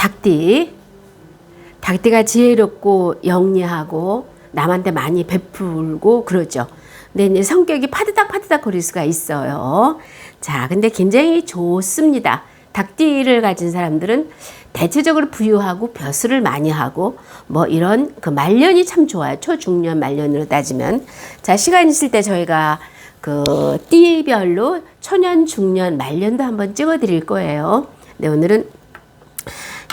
닭띠. 닭띠가 지혜롭고 영리하고 남한테 많이 베풀고 그러죠. 근데 이제 성격이 파드닥 파드닥 거릴 수가 있어요. 자, 근데 굉장히 좋습니다. 닭띠를 가진 사람들은 대체적으로 부유하고 벼슬을 많이 하고 뭐 이런 그 말년이 참 좋아요. 초중년 말년으로 따지면. 자, 시간 있을 때 저희가 그 띠별로 초년, 중년, 말년도 한번 찍어 드릴 거예요. 네, 오늘은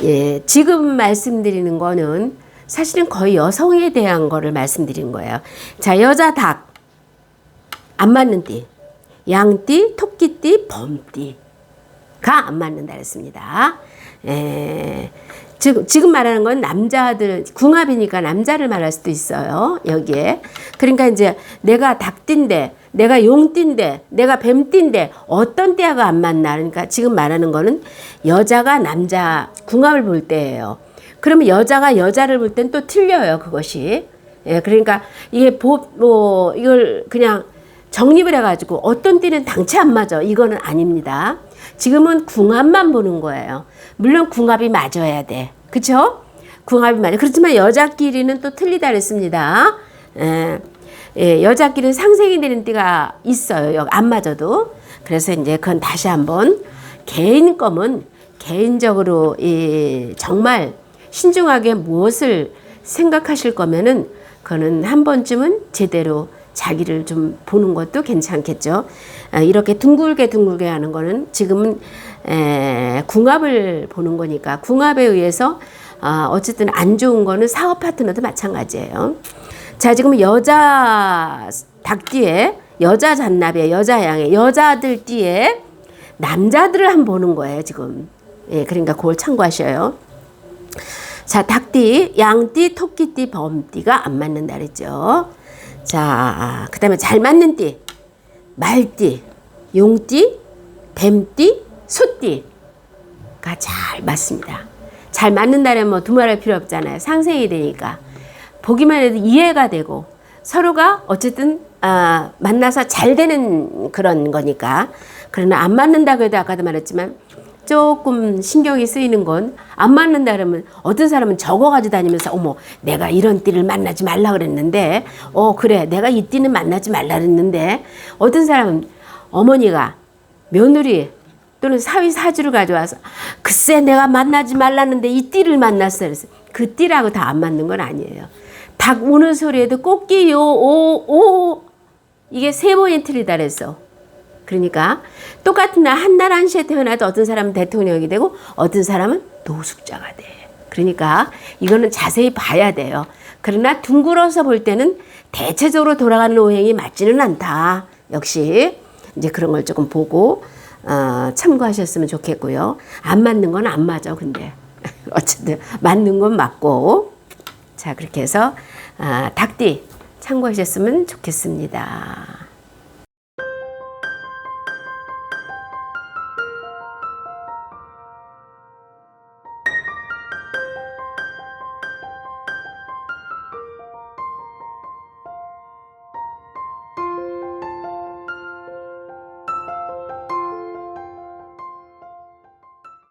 예, 지금 말씀드리는 거는 사실은 거의 여성에 대한 거를 말씀드린 거예요. 자, 여자 닭. 안 맞는 띠. 양띠, 토끼띠, 범띠가 안 맞는다 그랬습니다. 예, 지금, 지금 말하는 건 남자들, 궁합이니까 남자를 말할 수도 있어요. 여기에. 그러니까 이제 내가 닭띠인데, 내가 용띠인데, 내가 뱀띠인데, 어떤 띠하고 안 맞나. 그러니까 지금 말하는 거는 여자가 남자 궁합을 볼 때예요. 그러면 여자가 여자를 볼 땐 또 틀려요, 그것이. 예, 그러니까 이게 보, 뭐, 이걸 그냥 정립을 해가지고 어떤 띠는 당체 안 맞아. 이거는 아닙니다. 지금은 궁합만 보는 거예요. 물론 궁합이 맞아야 돼. 그쵸? 궁합이 맞아. 그렇지만 여자끼리는 또 틀리다 그랬습니다. 예, 예, 여자끼리는 상생이 되는 띠가 있어요. 안 맞아도. 그래서 이제 그건 다시 한번 개인 검은 개인적으로 이 정말 신중하게 무엇을 생각하실 거면은 그거는 한 번쯤은 제대로 자기를 좀 보는 것도 괜찮겠죠. 아, 이렇게 둥글게 둥글게 하는 거는 지금은 에, 궁합을 보는 거니까 궁합에 의해서 아, 어쨌든 안 좋은 거는 사업 파트너도 마찬가지예요. 자, 지금 여자 닭띠에 여자 잔나비에 여자 양에 여자들 띠에 남자들을 한번 보는 거예요, 지금. 예, 그러니까 그걸 참고하셔요. 자, 닭띠, 양띠, 토끼띠, 범띠가 안 맞는다 그랬죠. 자, 그 다음에 잘 맞는 띠, 말띠, 용띠, 뱀띠, 소띠가 잘 맞습니다. 잘 맞는다면 뭐 두말할 필요 없잖아요. 상생이 되니까. 보기만 해도 이해가 되고 서로가 어쨌든 아, 만나서 잘 되는 그런 거니까. 그러나 안 맞는다고 해도 아까도 말했지만 조금 신경이 쓰이는 건 안 맞는다 그러면 어떤 사람은 적어 가지고 다니면서 어머 내가 이런 띠를 만나지 말라 그랬는데 어 그래 내가 이 띠는 만나지 말라 그랬는데 어떤 사람은 어머니가 며느리 또는 사위 사주를 가져와서 글쎄 내가 만나지 말랐는데 이 띠를 만났어 그래서 그 띠라고 다 안 맞는 건 아니에요 닭 우는 소리에도 꽃기요 오오 이게 세 틀리다 그랬어 그러니까 똑같은 날 한 날 한 시에 태어나도 어떤 사람은 대통령이 되고 어떤 사람은 노숙자가 돼. 그러니까 이거는 자세히 봐야 돼요. 그러나 둥글어서 볼 때는 대체적으로 돌아가는 오행이 맞지는 않다. 역시 이제 그런 걸 조금 보고 어, 참고하셨으면 좋겠고요. 안 맞는 건 안 맞아. 근데 어쨌든 맞는 건 맞고 자 그렇게 해서 아, 닭띠 참고하셨으면 좋겠습니다.